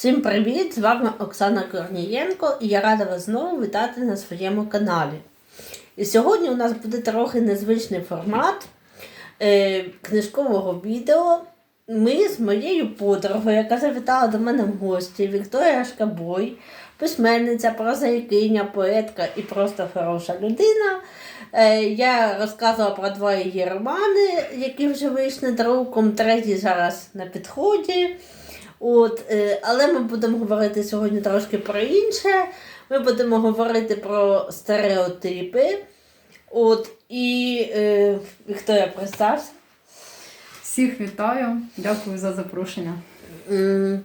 Всім привіт! З вами Оксана Корнієнко і я рада вас знову вітати на своєму каналі. І сьогодні у нас буде трохи незвичний формат е, книжкового відео. Ми з моєю подругою, яка завітала до мене в гості, Вікторія Шкабой, письменниця, прозаїкиня, поетка і просто хороша людина. Е, я розказувала про два її романи, які вже вийшли друком, третій зараз на підході. От, е, але ми будемо говорити сьогодні трошки про інше. Ми будемо говорити про стереотипи. От, і е, Вікторія, представся. Всіх вітаю, дякую за запрошення. М,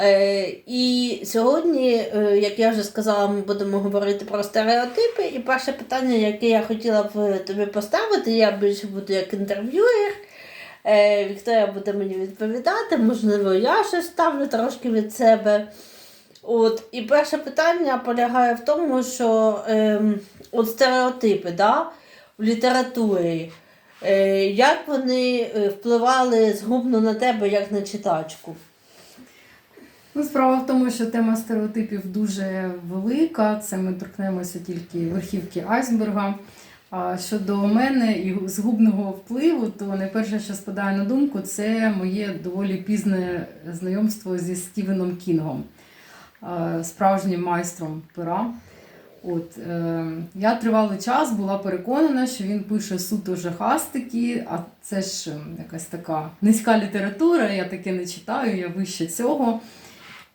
Е, і сьогодні, е, як я вже сказала, ми будемо говорити про стереотипи. І перше питання, яке я хотіла б тобі поставити, я більше буду як інтерв'юєр. Е, Вікторія буде мені відповідати, можливо, я щось ставлю трошки від себе. От, і перше питання полягає в тому, що ем, от стереотипи да, в літературі, е, як вони е, впливали згубно на тебе, як на читачку? Ну, справа в тому, що тема стереотипів дуже велика. Це ми торкнемося тільки верхівки айсберга. А щодо мене і згубного впливу, то найперше, що спадає на думку, це моє доволі пізне знайомство зі Стівеном Кінгом, справжнім майстром пера. От, е, я тривалий час була переконана, що він пише суто жахастики, а це ж ем, якась така низька література, я таке не читаю, я вище цього.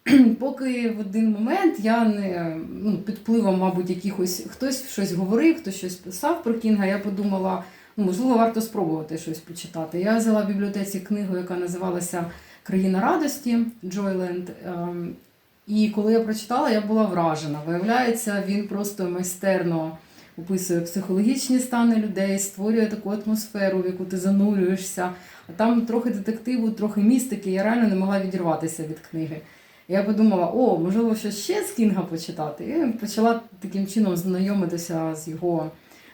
Поки в один момент я не ну, під впливом, мабуть, якихось хтось щось говорив, хтось щось писав про Кінга, я подумала, ну, можливо, варто спробувати щось почитати. Я взяла в бібліотеці книгу, яка називалася Країна радості Джойленд. Ем, І коли я прочитала, я була вражена. Виявляється, він просто майстерно описує психологічні стани людей, створює таку атмосферу, в яку ти занурюєшся. А там трохи детективу, трохи містики. Я реально не могла відірватися від книги. Я подумала, о, можливо, щось ще з Кінга почитати. І почала таким чином знайомитися з його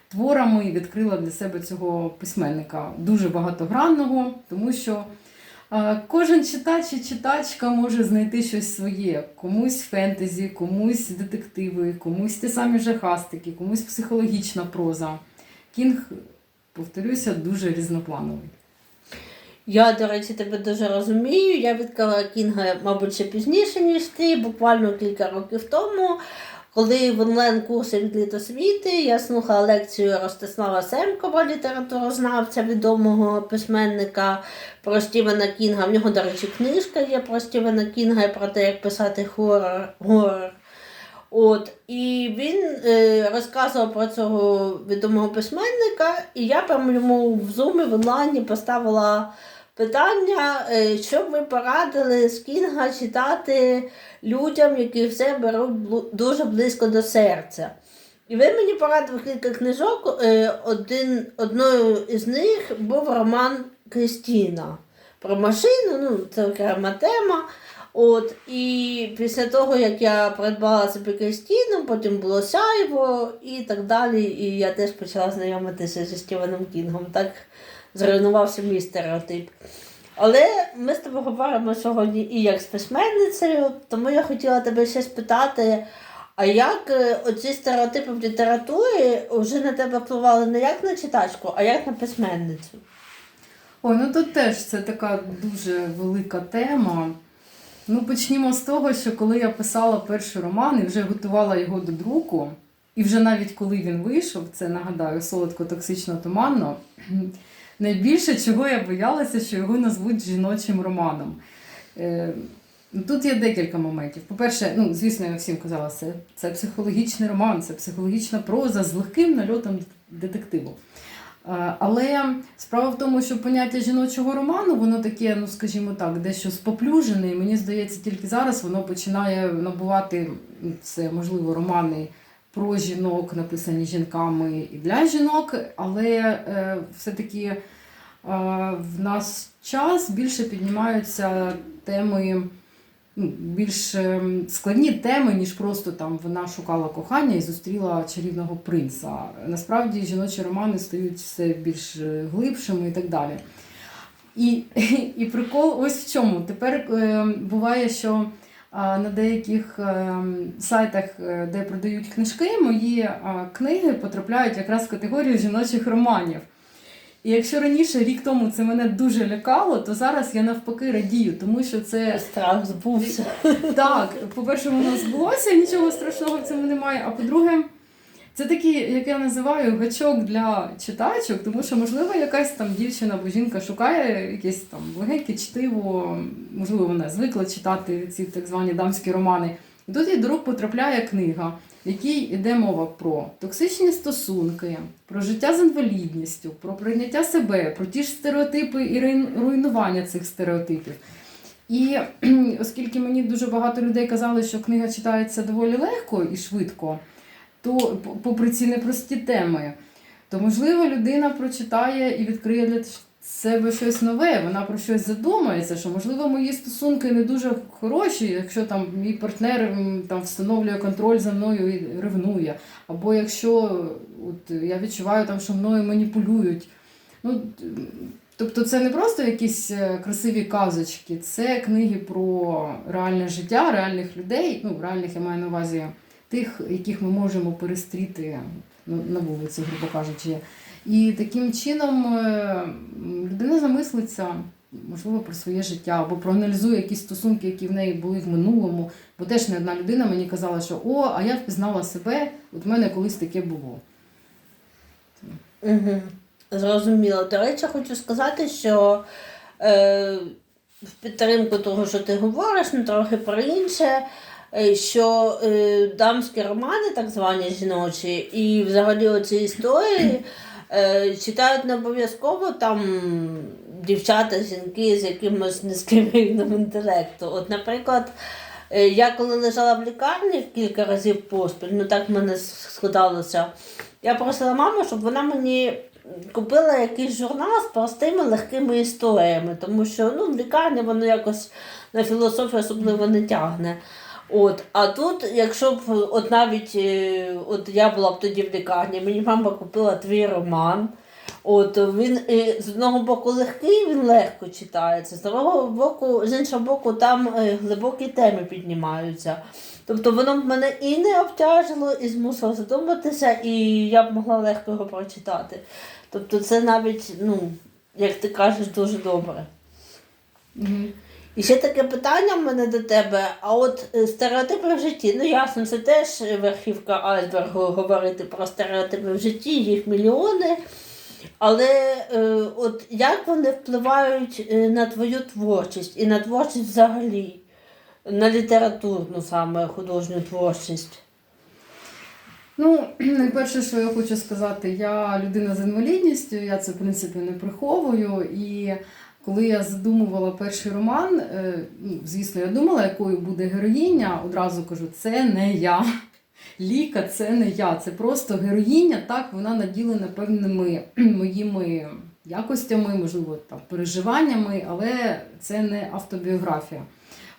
творами і відкрила для себе цього письменника дуже багатогранного, тому що кожен читач і читачка може знайти щось своє. Комусь фентезі, комусь детективи, комусь ті самі жахастики, комусь психологічна проза. Кінг, повторюся, дуже різноплановий. Я, до речі, тебе дуже розумію. Я відкрила Кінга, мабуть, ще пізніше, ніж ти, буквально кілька років тому. Коли в онлайн-курсі від літосвіти я слухала лекцію Ростислава Семкова, літературознавця, відомого письменника про Стівена Кінга. В нього, до речі, книжка є про Стівена Кінга і про те, як писати хорор. От, і він е, розказував про цього відомого письменника, і я прямо йому в зумі в онлайні поставила питання, е, що б ви порадили з Кінга читати людям, які все беруть дуже близько до серця. І він мені порадив кілька книжок. Е, Один, одною із них був роман Крістіна про машину, ну це окрема тема. От, і після того, як я придбала собі Крістіну, потім було Сяйво і так далі. І я теж почала знайомитися зі Стівеном Кінгом. Так зруйнувався мій стереотип. Але ми з тобою говоримо сьогодні і як з письменницею, тому я хотіла тебе ще спитати, а як е, оці стереотипи в літературі вже на тебе впливали не як на читачку, а як на письменницю? Ой, ну тут теж це така дуже велика тема. Ну, почнімо з того, що коли я писала перший роман і вже готувала його до друку, і вже навіть коли він вийшов, це нагадаю, солодко токсично туманно. Найбільше чого я боялася, що його назвуть жіночим романом. Е, ну, Тут є декілька моментів. По-перше, ну, звісно, я всім казала, це, це психологічний роман, це психологічна проза з легким нальотом детективу. Е, Але справа в тому, що поняття жіночого роману, воно таке, ну скажімо так, дещо споплюжене, і мені здається, тільки зараз воно починає набувати ну, це, можливо, романи про жінок, написані жінками і для жінок, але е, все-таки е, в нас час більше піднімаються теми. ну, Більш ем, складні теми, ніж просто там вона шукала кохання і зустріла чарівного принца. Насправді жіночі романи стають все більш е, глибшими і так далі. І, і прикол ось в чому. Тепер е, буває, що на деяких ем, сайтах, е, де продають книжки, мої книги потрапляють якраз в категорію жіночих романів. І якщо раніше, рік тому, це мене дуже лякало, то зараз я навпаки радію, тому що це Страх збувся. так, по-перше, воно збулося, нічого страшного в цьому немає. А по-друге, це такий, як я називаю, гачок для читачок, тому що, можливо, якась там дівчина або жінка шукає якесь там легеньке чтиво, можливо, вона звикла читати ці так звані дамські романи. І тут їй до рук потрапляє книга, в якій йде мова про токсичні стосунки, про життя з інвалідністю, про прийняття себе, про ті ж стереотипи і руйнування цих стереотипів. І оскільки мені дуже багато людей казали, що книга читається доволі легко і швидко, то попри ці непрості теми, то можливо людина прочитає і відкриє для себе щось нове. Вона про щось задумається, що можливо мої стосунки не дуже хороші, якщо там мій партнер там встановлює контроль за мною і ревнує, або якщо от, я відчуваю там, що мною маніпулюють. Ну, Тобто це не просто якісь е, красиві казочки, це книги про реальне життя, реальних людей. Ну, реальних я маю на увазі тих, яких ми можемо перестріти на вулиці, грубо кажучи. І таким чином е, людина замислиться, можливо, про своє життя або проаналізує якісь стосунки, які в неї були в минулому. Бо теж не одна людина мені казала, що о, а я впізнала себе, от в мене колись таке було. Угу. Зрозуміло. До речі, хочу сказати, що е, в підтримку того, що ти говориш, ну трохи про інше, що е, дамські романи, так звані жіночі, і взагалі оці історії е, читають не обов'язково там дівчата, жінки з якимось низьким рівнем інтелекту. От, наприклад, е, я коли лежала в лікарні кілька разів поспіль, ну так в мене складалося. Я просила маму, щоб вона мені купила якийсь журнал з простими легкими історіями, тому що ну, в лікарні воно якось на філософію особливо не тягне. От, а тут, якщо б от навіть е, от я була б тоді в лікарні, мені мама купила твій роман. От він е, з одного боку легкий, він легко читається, з другого боку, з іншого боку, там е, глибокі теми піднімаються. Тобто воно б мене і не обтяжило, і змусило задуматися, і я б могла легко його прочитати. Тобто це навіть, ну, як ти кажеш, дуже добре. І ще таке питання в мене до тебе. А от е, стереотипи в житті, ну ясно, це теж верхівка айсбергу говорити про стереотипи в житті, їх мільйони. Але е, от як вони впливають е, на твою творчість і на творчість взагалі, на літературну саме художню творчість? Ну, найперше, що я хочу сказати, я людина з інвалідністю, я це в принципі не приховую. І коли я задумувала перший роман, е, ну, звісно, я думала, якою буде героїня. Одразу кажу, це не я. Ліка це не я. Це просто героїня, так вона наділена певними моїми якостями, можливо, там переживаннями, але це не автобіографія.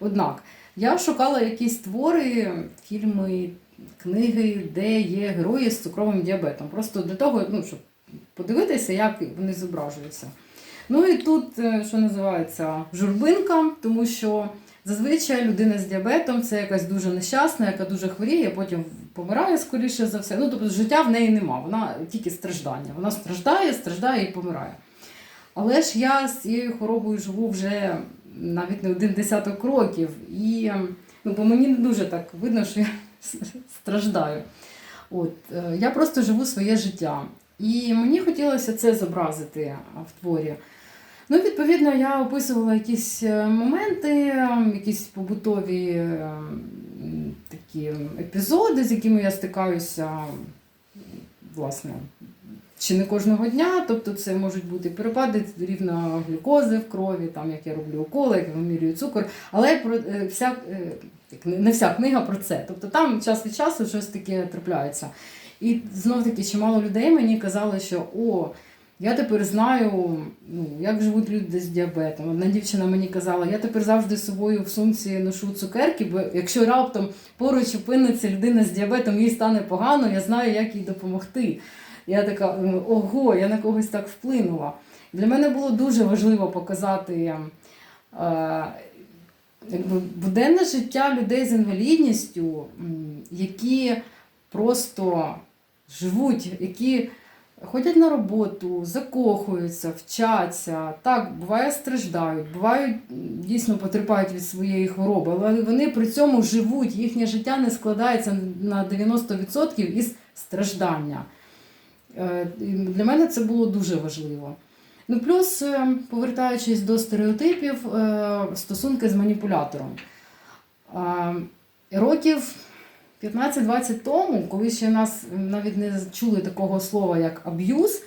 Однак я шукала якісь твори, фільми, книги, де є герої з цукровим діабетом. Просто для того, ну, щоб подивитися, як вони зображуються. Ну і тут, е, що називається, журбинка, тому що зазвичай людина з діабетом це якась дуже нещасна, яка дуже хворіє, потім помирає скоріше за все. Ну, тобто життя в неї нема, вона тільки страждання. Вона страждає, страждає і помирає. Але ж я з цією хворобою живу вже навіть не один десяток років. І ну, бо мені не дуже так видно, що я страждаю. От, е, я просто живу своє життя. І мені хотілося це зобразити в творі. Ну, відповідно, я описувала якісь е, моменти, якісь побутові е, такі епізоди, з якими я стикаюся, власне, чи не кожного дня. Тобто це можуть бути перепади рівня глюкози в крові, там як я роблю уколи, як я вимірюю цукор, але про е, вся, не вся книга про це. Тобто там час від часу щось таке трапляється. І знов таки чимало людей мені казали, що о, я тепер знаю, ну, як живуть люди з діабетом. Одна дівчина мені казала, я тепер завжди з собою в сумці ношу цукерки, бо якщо раптом поруч опиниться людина з діабетом, їй стане погано, я знаю, як їй допомогти. Я така, ого, я на когось так вплинула. Для мене було дуже важливо показати е, якби, буденне життя людей з інвалідністю, які просто живуть, які ходять на роботу, закохуються, вчаться. Так, буває, страждають, бувають дійсно потерпають від своєї хвороби, але вони при цьому живуть. Їхнє життя не складається на 90% із страждання. Е, Для мене це було дуже важливо. Ну, плюс, е, повертаючись до стереотипів, е, стосунки з маніпулятором. Років 15-20 тому, коли ще нас навіть не чули такого слова, як аб'юз,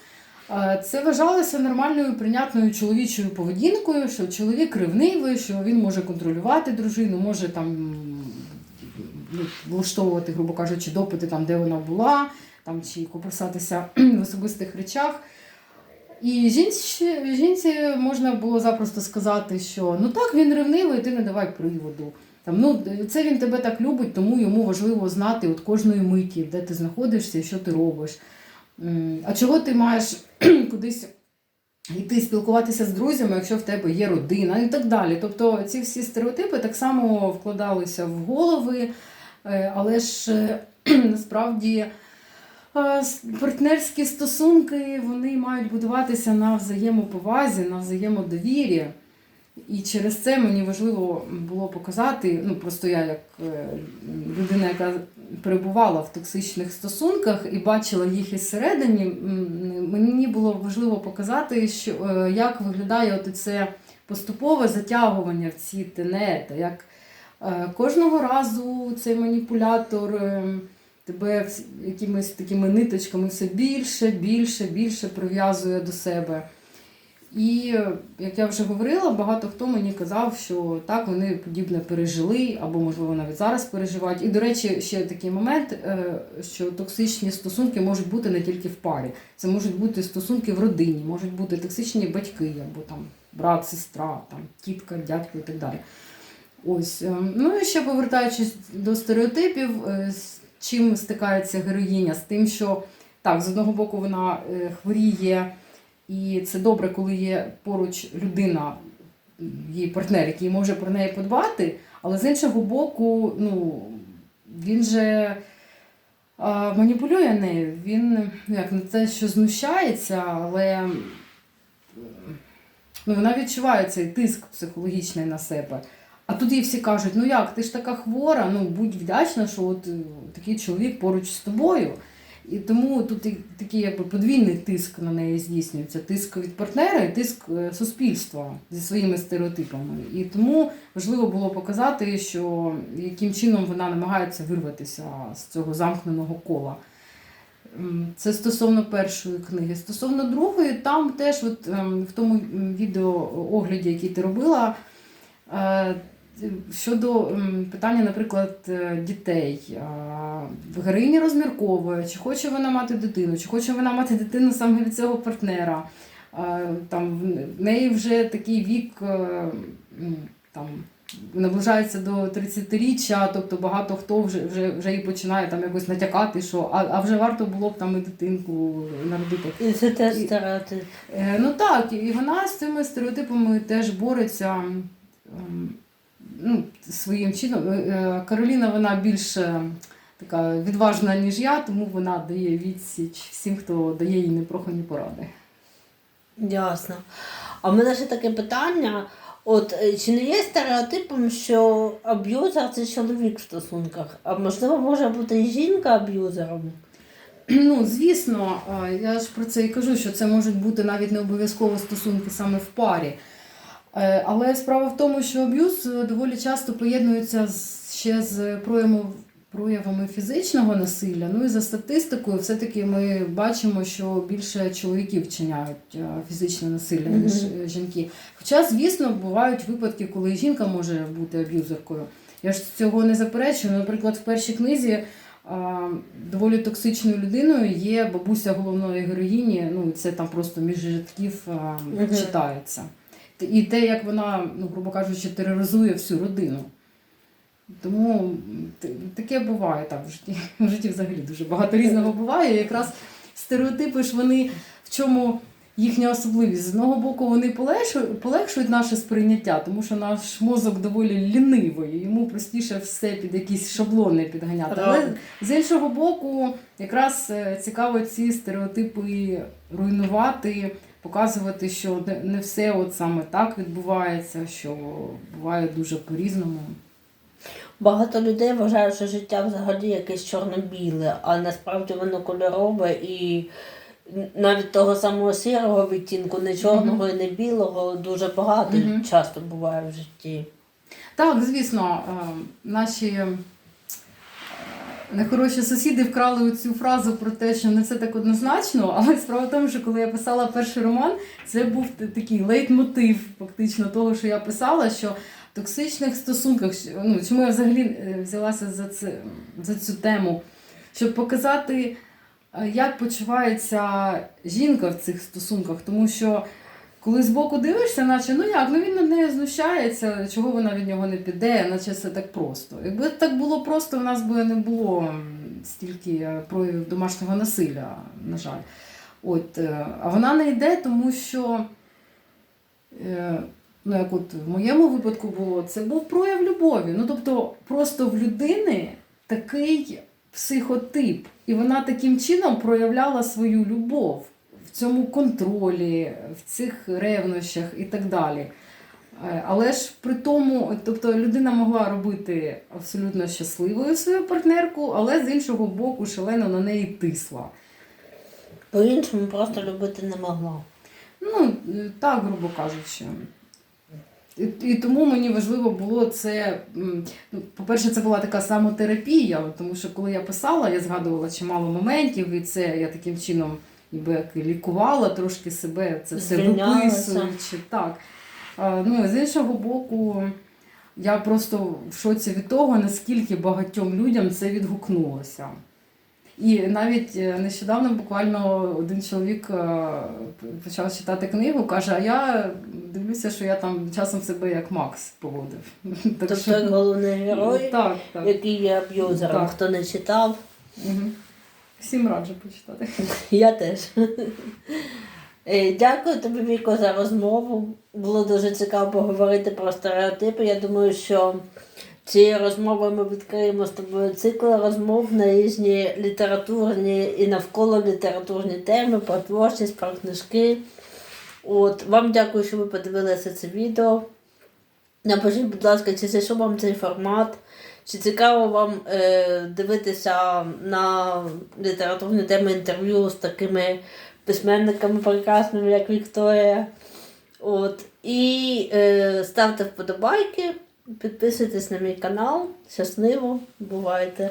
е, це вважалося нормальною прийнятною чоловічою поведінкою, що чоловік ревнивий, що він може контролювати дружину, може там ну, влаштовувати, грубо кажучи, допити там, де вона була, там, чи копирсатися в особистих речах. І жінці, жінці можна було запросто сказати, що ну так, він ревнивий, ти не давай приводу. Там, ну, це він тебе так любить, тому йому важливо знати от кожної миті, де ти знаходишся і що ти робиш. А чого ти маєш кудись йти спілкуватися з друзями, якщо в тебе є родина і так далі. Тобто ці всі стереотипи так само вкладалися в голови, е, але ж е, насправді е, партнерські стосунки вони мають будуватися на взаємоповазі, на взаємодовір'ї. І через це мені важливо було показати, ну просто я як е, людина, яка перебувала в токсичних стосунках і бачила їх із середині, мені було важливо показати, що е, як виглядає це поступове затягування в ці тенета, як е, кожного разу цей маніпулятор тебе якимись такими ниточками все більше, більше, більше прив'язує до себе. І як я вже говорила, багато хто мені казав, що так вони подібне пережили, або можливо навіть зараз переживають. І до речі, ще такий момент, е, що токсичні стосунки можуть бути не тільки в парі, це можуть бути стосунки в родині, можуть бути токсичні батьки, або там брат, сестра, там тітка, дядько і так далі. Ось е, ну і ще повертаючись до стереотипів, е, з чим стикається героїня? З тим, що так, з одного боку вона хворіє. І це добре, коли є поруч людина, її партнер, який може про неї подбати, але з іншого боку, ну, він же а, маніпулює нею. Він ну, як не те, що знущається, але ну, вона відчуває цей тиск психологічний на себе. А тут їй всі кажуть: ну як, ти ж така хвора, ну будь вдячна, що от е, такий чоловік поруч з тобою. І тому тут такий якби подвійний тиск на неї здійснюється: тиск від партнера і тиск е, суспільства зі своїми стереотипами. І тому важливо було показати, що яким чином вона намагається вирватися з цього замкненого кола. Це стосовно першої книги. Стосовно другої, там теж от, ем, в тому м, відеоогляді, який ти робила, е, Щодо питання, наприклад, е, дітей, героїня розмірковує, чи хоче вона мати дитину, чи хоче вона мати дитину саме від цього партнера. Там в- в неї вже такий вік е, там, наближається до 30-річчя, тобто багато хто вже, вже, вже і починає там якось натякати, що а, а вже варто було б там і дитинку народити. І це теж стереотип. Е, Ну так, і вона з цими стереотипами теж бореться ем, ну, своїм чином. Е, е, Кароліна вона більш е, така відважна, ніж я, тому вона дає відсіч всім, хто дає їй непрохані поради. Ясно. А в мене ще таке питання. От чи не є стереотипом, що аб'юзер це чоловік в стосунках? А можливо, може бути і жінка аб'юзером? Ну, звісно, я ж про це і кажу, що це можуть бути навіть не обов'язково стосунки саме в парі. Е, Але справа в тому, що аб'юз е, доволі часто поєднується ще з проявами, проявами фізичного насилля. Ну і за статистикою, все-таки ми бачимо, що більше чоловіків вчиняють е, фізичне насилля, ніж жінки. Хоча, звісно, бувають випадки, коли жінка може бути аб'юзеркою. Я ж цього не заперечую. Наприклад, в першій книзі а, доволі токсичною людиною є бабуся головної героїні. Ну, це там просто між рядків а, Мгм. читається. І те, як вона, ну, грубо кажучи, тероризує всю родину. Тому таке буває так в житті. В житті взагалі дуже багато різного буває. І якраз стереотипи ж вони в чому їхня особливість. З одного боку, вони полегшують, полегшують наше сприйняття, тому що наш мозок доволі лінивий, йому простіше все під якісь шаблони підганяти. Але з іншого боку, якраз е, цікаво ці стереотипи руйнувати, показувати, що не- все от саме так відбувається, що буває дуже по-різному. Багато людей вважають, що життя взагалі якесь чорно-біле, а насправді воно кольорове і навіть того самого сірого відтінку, не чорного і не білого, дуже багато Мгм. часто буває в житті. Так, звісно, е, наші нехороші сусіди вкрали цю фразу про те, що не все так однозначно, але справа в тому, що коли я писала перший роман, це був такий лейтмотив фактично того, що я писала, що в токсичних стосунках, ну, чому я взагалі е, взялася за, це, за цю тему, щоб показати, е, як почувається жінка в цих стосунках, тому що коли збоку дивишся, наче ну як, ну він над нею знущається, чого вона від нього не піде, наче все так просто. Якби так було просто, в нас би не було стільки е, проявів домашнього насилля, на жаль. От, е, а вона не йде, тому що, е, ну як от в моєму випадку було, це був прояв любові. Ну тобто, просто в людини такий психотип, і вона таким чином проявляла свою любов в цьому контролі, в цих ревнощах і так далі. Е, Але ж при тому, тобто людина могла робити абсолютно щасливою свою партнерку, але з іншого боку шалено на неї тисла. По-іншому просто любити не могла. Ну, так, грубо кажучи. І, і тому мені важливо було це. Ну, по-перше, це була така самотерапія, тому що коли я писала, я згадувала чимало моментів, і це я таким чином ніби як лікувала трошки себе, це все Звільнялася. виписуючи. Так. А, ну, з іншого боку, я просто в шоці від того, наскільки багатьом людям це відгукнулося. І навіть е, нещодавно буквально один чоловік е, почав читати книгу, каже: А я дивлюся, що я там часом себе як Макс поводив. Тобто як головний герой, так, так. який є аб'юзером, хто не читав, Мгм. Всім раджу почитати. я теж. Е, Дякую тобі, Віко, за розмову. Було дуже цікаво поговорити про стереотипи. Я думаю, що цією розмовою ми відкриємо з тобою цикл розмов на різні літературні і навколо літературні теми, про творчість, про книжки. От, вам дякую, що ви подивилися це відео. Напишіть, будь ласка, чи зайшов вам цей формат, чи цікаво вам е, дивитися на літературні теми інтерв'ю з такими письменниками прекрасними, як Вікторія. От. І е, ставте вподобайки, підписуйтесь на мій канал. Щасливо, бувайте!